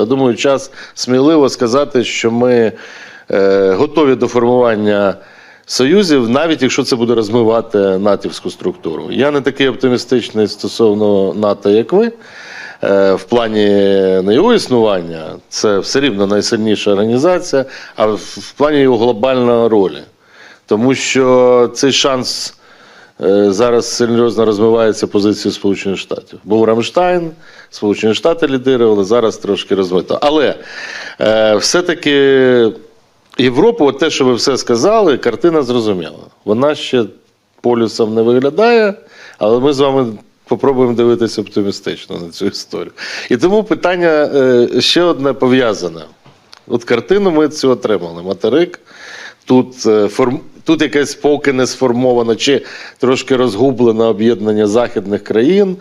Я думаю, час сміливо сказати, що ми е, готові до формування союзів, навіть якщо це буде розмивати натівську структуру. Я не такий оптимістичний стосовно НАТО, як ви. Е, В плані не його існування, це все рівно найсильніша організація, а в- плані його глобальної ролі. Тому що цей шанс зараз серйозно розмивається позиція Сполучених Штатів. Був Рамштайн, Сполучені Штати лідирували, зараз трошки розмито. Але е, все-таки Європа, от те, що ви все сказали, картина зрозуміла. Вона ще полюсом не виглядає, але ми з вами попробуємо дивитися оптимістично на цю історію. І тому питання е, ще одне пов'язане. От картину ми цю отримали. Материк. Тут, е, форм... тут якесь поки не сформовано чи трошки розгублене об'єднання західних країн.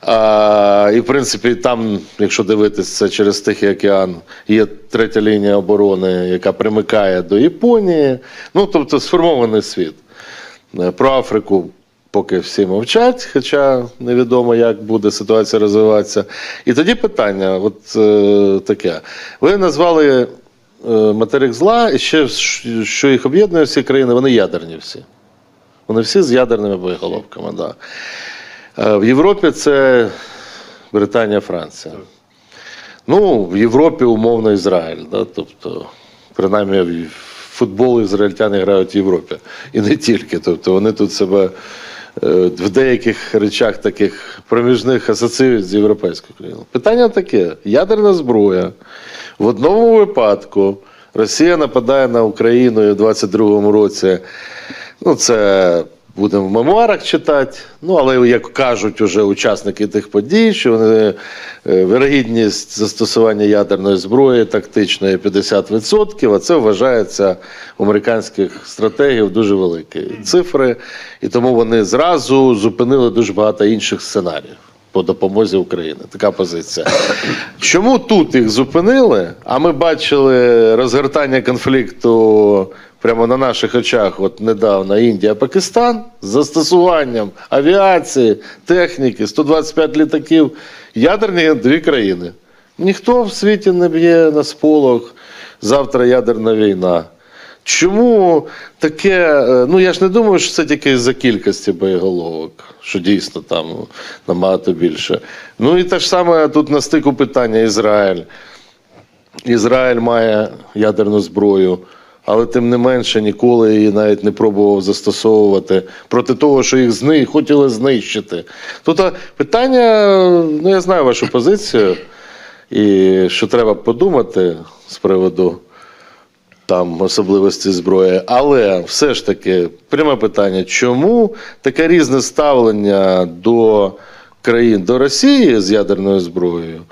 А, і, в принципі, там, якщо дивитися через Тихий океан, є третя лінія оборони, яка примикає до Японії. Ну, тобто сформований світ. Е, Про Африку поки всі мовчать, хоча невідомо, як буде ситуація розвиватися. І тоді питання: от е, таке. Ви назвали материк зла, і ще що їх об'єднує всі країни, вони ядерні всі. Вони всі з ядерними боєголовками. Да. Е, В Європі це Британія, Франція. Ну, в Європі умовно Ізраїль. Да? Тобто, принаймні, в футбол ізраїльтяни грають в Європі. І не тільки. Тобто вони тут себе е, в деяких речах таких проміжних асоціюють з європейською країною. Питання таке: ядерна зброя. В одному випадку Росія нападає на Україну і в 22-му році. Ну, це будемо в мемуарах читати. Ну, але як кажуть уже учасники тих подій, що вони, е, вирогідність застосування ядерної зброї тактичної 50%, а це вважається у американських стратегів дуже великі цифри. І тому вони зразу зупинили дуже багато інших сценаріїв. По допомозі Україні. Така позиція. Чому тут їх зупинили? А ми бачили розгортання конфлікту прямо на наших очах, от недавно Індія, Пакистан з застосуванням авіації, техніки, 125 літаків, ядерні дві країни. Ніхто в світі не б'є на сполох. Завтра ядерна війна. Чому таке? е, Ну я ж не думаю, що це тільки за кількості боєголовок, що дійсно там набагато більше. Ну і те ж саме тут на стику питання Ізраїль. Ізраїль має ядерну зброю, але тим не менше ніколи її навіть не пробував застосовувати проти того, що їх зни... хотіли знищити. Тут питання, ну я знаю вашу позицію, і що треба подумати з приводу там особливості зброї. Але все ж таки, пряме питання: чому таке різне ставлення до країн до Росії з ядерною зброєю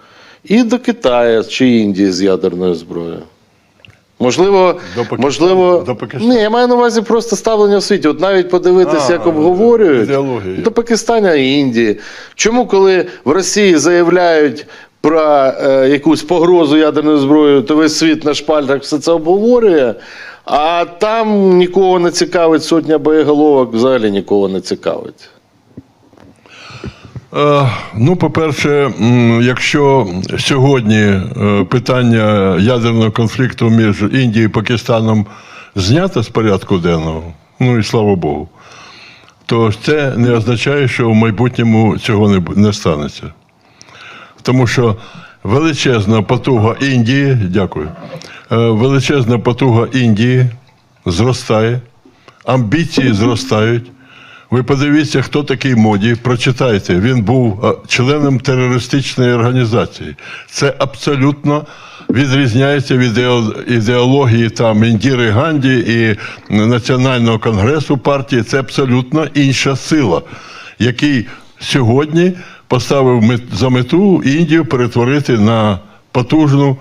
і до Китаю чи Індії з ядерною зброєю? Можливо, До можливо, До ні, я маю на увазі просто ставлення в світі. От навіть подивитися, А, як обговорюють ідеологія. до Пакистану і Індії. Чому, коли в Росії заявляють про е, якусь погрозу ядерною зброєю, то весь світ на шпальтах все це обговорює, а там нікого не цікавить сотня боєголовок, взагалі нікого не цікавить. Е, Ну, по-перше, якщо сьогодні е, питання ядерного конфлікту між Індією і Пакистаном знято з порядку денного, ну і слава Богу, то це не означає, що в майбутньому цього не, не станеться. Тому що величезна потуга Індії, дякую, е, величезна потуга Індії зростає, амбіції зростають. Ви подивіться, хто такий моді, прочитайте. Він був е, членом терористичної організації. Це абсолютно відрізняється від ідеології там Індіри Ганді і Національного конгресу партії. Це абсолютно інша сила, який сьогодні поставив за мету Індію перетворити на потужну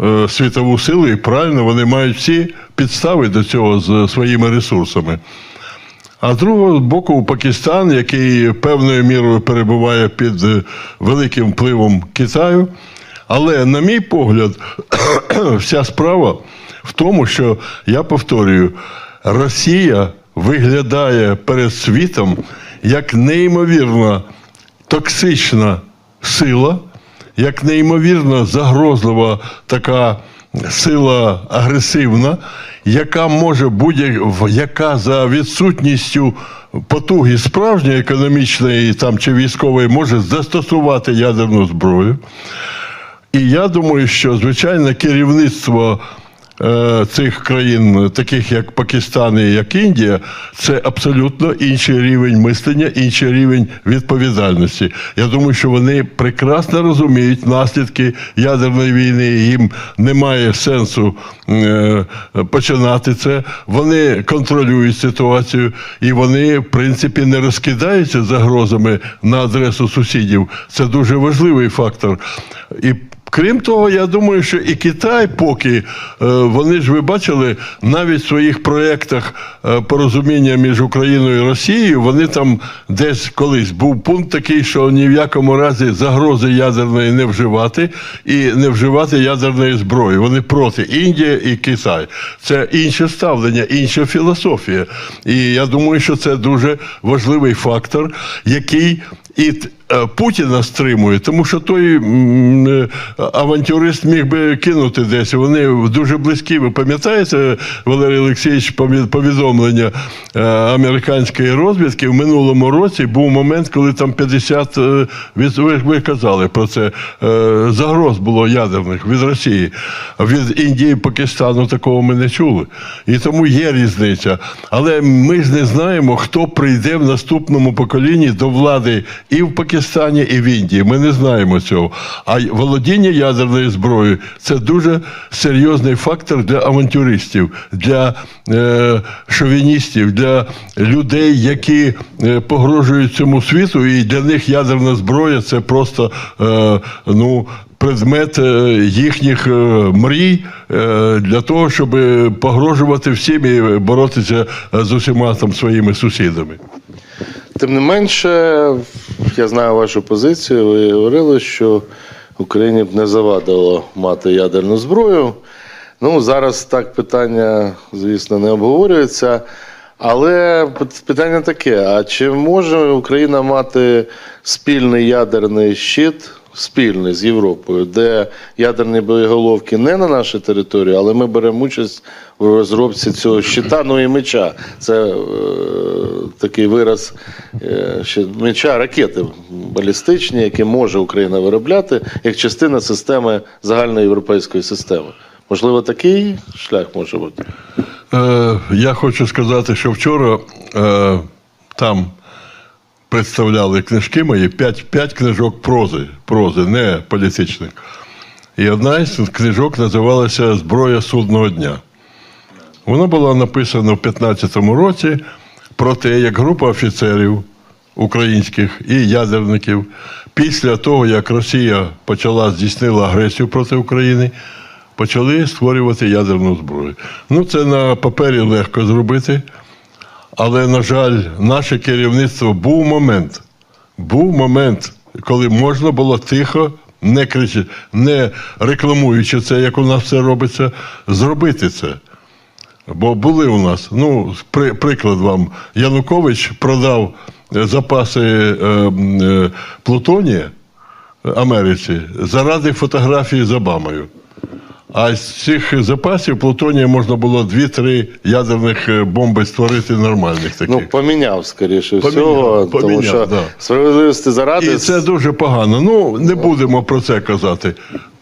е, світову силу, і правильно вони мають всі підстави до цього з своїми ресурсами. А з другого боку, Пакистан, який певною мірою перебуває під е, великим впливом Китаю. Але, на мій погляд, вся справа в тому, що я повторюю, Росія виглядає перед світом як неймовірно токсична сила, як неймовірно загрозлива така сила агресивна, яка може будь яка за відсутністю потуги справжньої економічної там чи військової може застосувати ядерну зброю. І я думаю, що звичайно керівництво цих країн, таких як Пакистан і як Індія, це абсолютно інший рівень мислення, інший рівень відповідальності. Я думаю, що вони прекрасно розуміють наслідки ядерної війни. Їм немає сенсу е, починати це. Вони контролюють ситуацію і вони, в принципі, не розкидаються загрозами на адресу сусідів. Це дуже важливий фактор. І Крім того, я думаю, що і Китай, поки е, вони ж ви бачили, навіть в своїх проєктах е, порозуміння між Україною і Росією, вони там десь колись був пункт такий, що ні в якому разі загрози ядерної не вживати і не вживати ядерної зброї. Вони проти Індія і Китай. Це інше ставлення, інша філософія. І я думаю, що це дуже важливий фактор, який і Путіна стримує, тому що той е, авантюрист міг би кинути десь. Вони дуже близькі. Ви пам'ятаєте, Валерій Олексійович, повідомлення е, американської розвідки в минулому році був момент, коли там 50, е, від- ви, казали про це, е, загроз було ядерних від Росії. Від Індії Пакистану такого ми не чули. І тому є різниця. Але ми ж не знаємо, хто прийде в наступному поколінні до влади і в Пакистані, і в Індії. Ми не знаємо цього. А володіння ядерною зброєю це дуже серйозний фактор для авантюристів, для е, шовіністів, для людей, які е, погрожують цьому світу, і для них ядерна зброя це просто е, ну. Предмет е, їхніх е, мрій для того, щоб погрожувати всім і боротися з усіма там своїми сусідами. Тим не менше, я знаю вашу позицію. Ви говорили, що Україні б не завадило мати ядерну зброю. Ну, зараз так питання, звісно, не обговорюється. Але питання таке: а чи може Україна мати спільний ядерний щит, спільний з Європою, де ядерні боєголовки не на нашій території, але ми беремо участь у розробці цього щита, ну і меча. Це е, такий вираз е, меча ракети балістичні, які може Україна виробляти як частина системи загальноєвропейської системи. Можливо, такий шлях може бути. Е, я хочу сказати, що вчора е, там представляли книжки мої, п'ять, п'ять книжок прози, прози, не політичних. І одна із книжок називалася Зброя судного дня. Вона була написана в 15-му році про те, як група офіцерів українських і ядерників після того, як Росія почала здійснила агресію проти України, почали створювати ядерну зброю. Ну, це на папері легко зробити. Але, на жаль, наше керівництво був момент, був момент, коли можна було тихо, не кричи, не рекламуючи це, як у нас все робиться, зробити це. Бо були у нас, ну, при, приклад вам, Янукович продав е, запаси е, е, Плутонія Америці заради фотографії з Обамою. А з цих запасів Плутонія можна було 2-3 ядерних е, бомби створити нормальних таких. Ну, поміняв, скоріше Поміняв, всього, тому що да. справедливості заради. І це дуже погано. Ну, не будемо про це казати.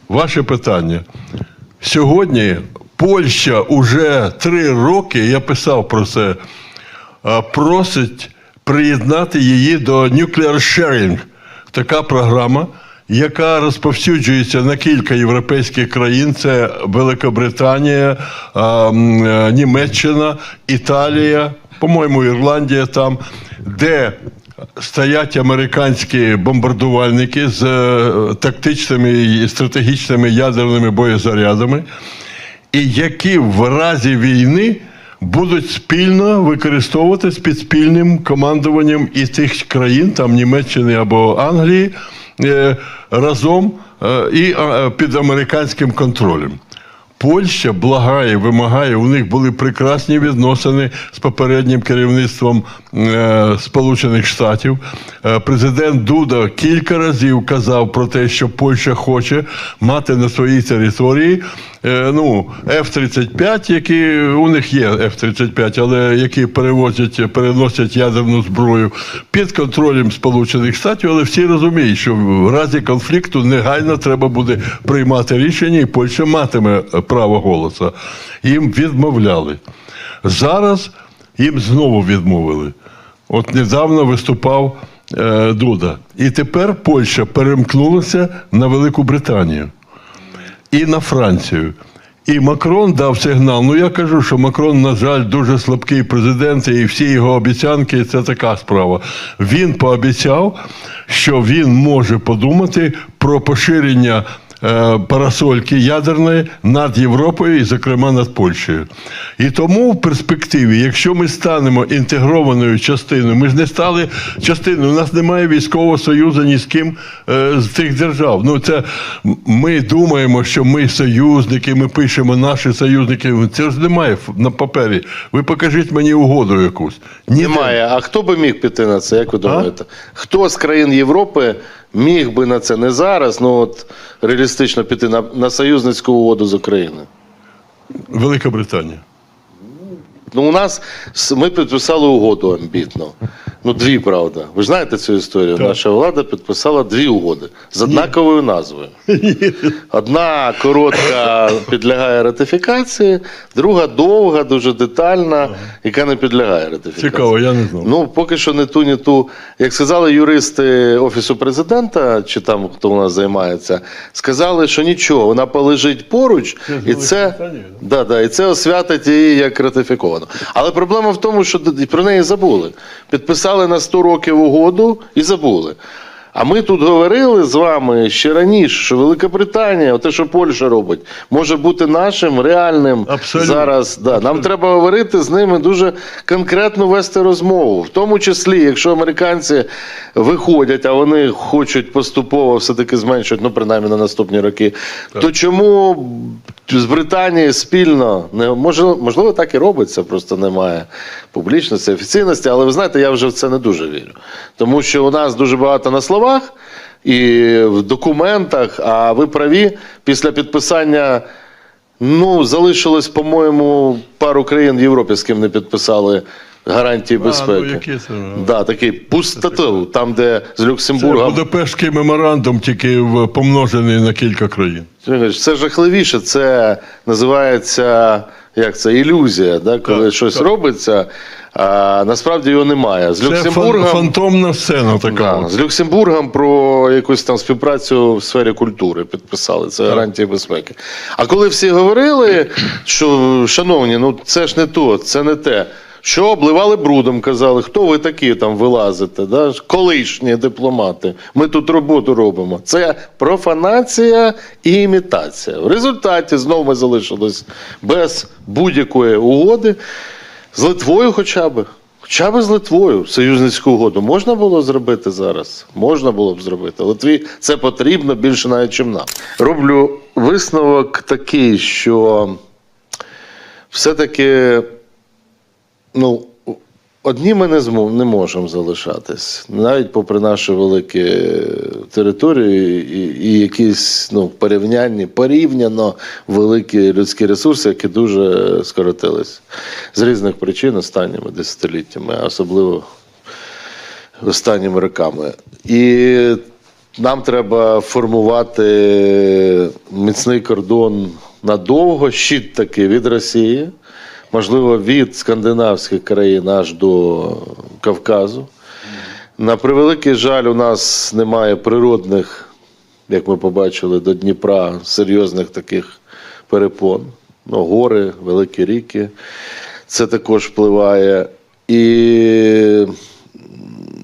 Ваше питання. Сьогодні Польща уже три роки, я писав про це, просить приєднати її до Nuclear Sharing. Така програма, яка розповсюджується на кілька європейських країн: це Великобританія, е, Німеччина, Італія, по-моєму, Ірландія там, де стоять американські бомбардувальники з е, тактичними і стратегічними ядерними боєзарядами, і які в разі війни будуть спільно використовуватись під спільним командуванням і тих країн, там Німеччини або Англії, разом е, і е, під американським контролем. Польща благає, вимагає. У них були прекрасні відносини з попереднім керівництвом е, Сполучених Штатів. Е, президент Дуда кілька разів казав про те, що Польща хоче мати на своїй території е, ну, F-35, які у них є F-35, але які перевозять, переносять ядерну зброю під контролем Сполучених Штатів. Але всі розуміють, що в разі конфлікту негайно треба буде приймати рішення, і Польща матиме е, право голосу. Їм відмовляли. Зараз їм знову відмовили. От недавно виступав е, Дуда. І тепер Польща перемкнулася на Велику Британію і на Францію. І Макрон дав сигнал. Ну я кажу, що Макрон, на жаль, дуже слабкий президент, і всі його обіцянки це така справа. Він пообіцяв, що він може подумати про поширення. Е, Парасольки ядерної над Європою і, зокрема, над Польщею. І тому в перспективі, якщо ми станемо інтегрованою частиною, ми ж не стали частиною, у нас немає військового союзу ні з ким е, з цих держав. Ну, це ми думаємо, що ми союзники, ми пишемо наші союзники. Це ж немає на папері. Ви покажіть мені угоду якусь. Ніде. Немає. А хто би міг піти на це? Як ви думаєте? Хто з країн Європи міг би на це не зараз, ну от реалістично піти на, на союзницьку угоду з Україною? Велика Британія. Ну, у нас ми підписали угоду амбітно. Ну, дві, правда. Ви ж знаєте цю історію? Так. Наша влада підписала дві угоди з однаковою назвою. Одна коротка підлягає ратифікації, друга довга, дуже детальна, яка не підлягає ратифікації. Цікаво, я не знав. Ну, поки що не ту, не ту. Як сказали юристи Офісу президента, чи там хто у нас займається, сказали, що нічого, вона полежить поруч, і це, да, да, і це освятить її як ратифіковано. Але проблема в тому, що про неї забули. Підписали на 100 років угоду і забули. А ми тут говорили з вами ще раніше, що Велика Британія, те, що Польща робить, може бути нашим реальним Абсолютно. зараз. Да. Нам треба говорити з ними дуже конкретно вести розмову. В тому числі, якщо американці виходять, а вони хочуть поступово все-таки зменшувати, ну принаймні на наступні роки, то чому з Британії спільно не може, можливо, так і робиться, просто немає публічності, офіційності. Але ви знаєте, я вже в це не дуже вірю. Тому що у нас дуже багато на словах і в документах, а ви праві, після підписання. Ну, залишилось, по-моєму, пару країн в Європі, з ким не підписали гарантії безпеки. ну, які це? Да, такий пустоту, там, де з Це Люксембургом. Будапештський меморандум, тільки помножений на кілька країн. Це жахливіше, це називається як це, ілюзія, да? коли Так, щось так. робиться, а насправді його немає. З Це Люксембургом, фантомна сцена така. да, з Люксембургом про якусь там співпрацю в сфері культури підписали. Це гарантія безпеки. А коли всі говорили, що шановні, ну це ж не то, це не те. Що обливали брудом, казали, хто ви такі там вилазите? Да? Колишні дипломати. Ми тут роботу робимо. Це профанація і імітація. В результаті знову ми залишились без будь-якої угоди. З Литвою хоча б. Хоча б з Литвою союзницьку угоду можна було зробити зараз? Можна було б зробити. Литві це потрібно більше навіть, чим нам. Роблю висновок такий, що все-таки ну, одні ми не, змо, не можемо залишатись, навіть попри наші великі території і, і якісь ну, порівнянні, порівняно великі людські ресурси, які дуже скоротились. З різних причин останніми десятиліттями, особливо останніми роками. І нам треба формувати міцний кордон надовго, щит такий від Росії, можливо, від скандинавських країн аж до Кавказу. На превеликий жаль, у нас немає природних, як ми побачили, до Дніпра серйозних таких перепон. Ну, гори, великі ріки. Це також впливає. І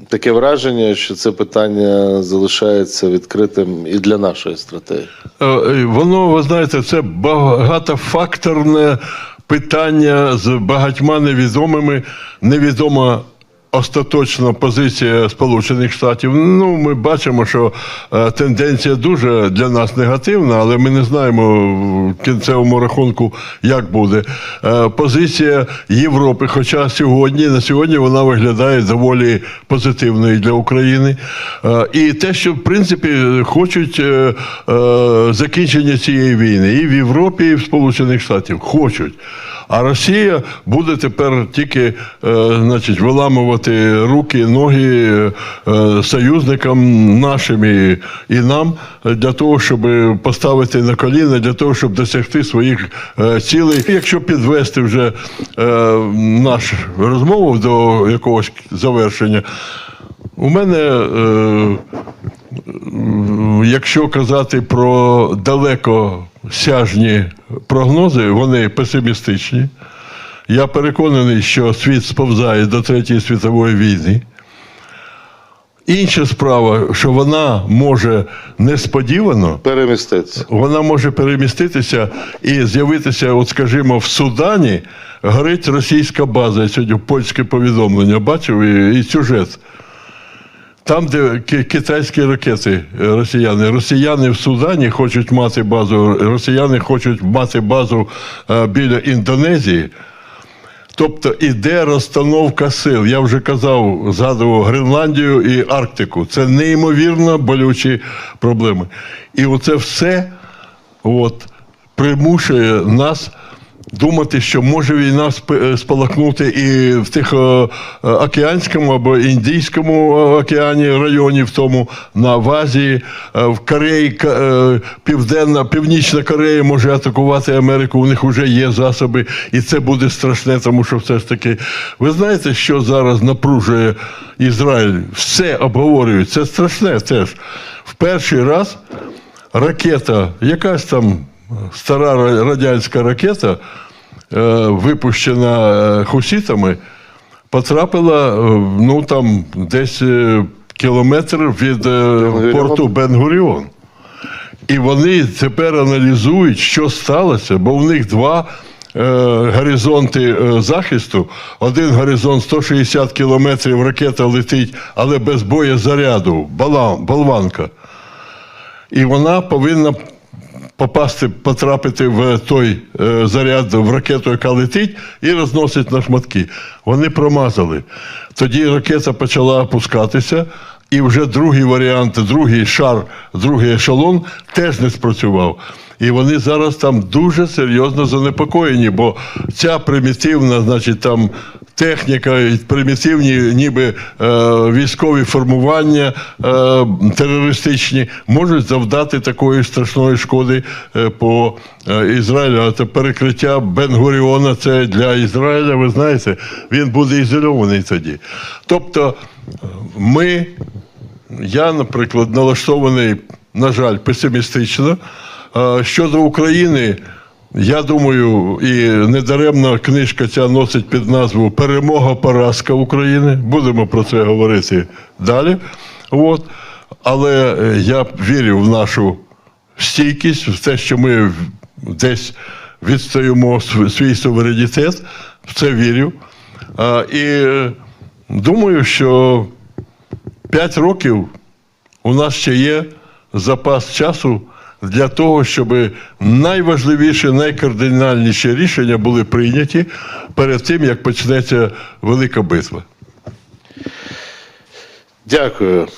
таке враження, що це питання залишається відкритим і для нашої стратегії. Е, Воно, ви знаєте, це багатофакторне питання з багатьма невідомими. Невідомо остаточна позиція Сполучених Штатів. Ну, ми бачимо, що е, тенденція дуже для нас негативна, але ми не знаємо в кінцевому рахунку, як буде. Е, позиція Європи, хоча сьогодні, на сьогодні вона виглядає доволі позитивною для України. Е, і те, що в принципі хочуть закінчення цієї війни і в Європі, і в Сполучених Штатів хочуть. А Росія буде тепер тільки е, значить, виламувати руки, ноги е, союзникам нашим і, нам для того, щоб поставити на коліна, для того, щоб досягти своїх е, цілей. Якщо підвести вже нашу розмову до якогось завершення, у мене. Якщо казати про далекосяжні прогнози, вони песимістичні. Я переконаний, що світ сповзає до Третьої світової війни. Інша справа, що вона може несподівано, Переміститься. вона може переміститися і з'явитися, от скажімо, в Судані горить російська база. Я сьогодні польське повідомлення бачив і, і сюжет. Там, де китайські ракети росіяни. Росіяни в Судані хочуть мати базу, росіяни хочуть мати базу е, біля Індонезії. Тобто іде розстановка сил. Я вже казав, згадував Гренландію і Арктику. Це неймовірно болючі проблеми. І оце все от, примушує нас думати, що може війна е, спалахнути і в тих е, е, океанському або Індійському океані районі, в тому на Азії, в Кореї, Південна, Північна Корея може атакувати Америку. У них вже є засоби, і це буде страшне, тому що все ж таки. Ви знаєте, що зараз напружує Ізраїль? Все обговорюють. Це страшне теж. В перший раз ракета, якась там стара радянська ракета, е, випущена е, хусітами, потрапила е, ну, там, десь кілометр від порту Бен-Гуріон. І вони тепер аналізують, що сталося, бо в них два горизонти захисту. Один горизонт 160 кілометрів ракета летить, але без боєзаряду, болванка. І вона повинна попасти, потрапити в той е, заряд в ракету, яка летить, і розносить на шматки. Вони промазали. Тоді ракета почала опускатися, і вже другий варіант, другий шар, другий ешелон теж не спрацював. І вони зараз там дуже серйозно занепокоєні, бо ця примітивна, значить, там техніка, примітивні, ніби е, військові формування е, терористичні можуть завдати такої страшної шкоди е, по Ізраїлю. А це перекриття Бен-Гуріона це для Ізраїля, ви знаєте, він буде ізольований тоді. Тобто ми, я, наприклад, налаштований, на жаль, песимістично. Щодо України, я думаю, і недаремно книжка ця носить під назву Перемога поразка України. Будемо про це говорити далі. От. Але е, я вірю в нашу стійкість, в те, що ми десь відстоїмо свій суверенітет. В це вірю. І е, думаю, що 5 років у нас ще є запас часу для того, щоб найважливіші, найкардинальніші рішення були прийняті перед тим, як почнеться велика битва. Дякую,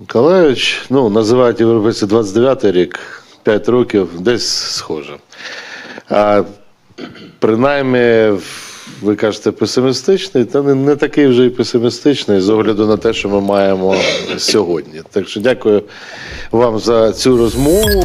Миколаївич. Ну, називають європейці 29-й рік, 5 років, десь схоже. А принаймні, ви кажете, песимістичний, та не, не такий вже і песимістичний з огляду на те, що ми маємо сьогодні. Так що дякую вам за цю розмову.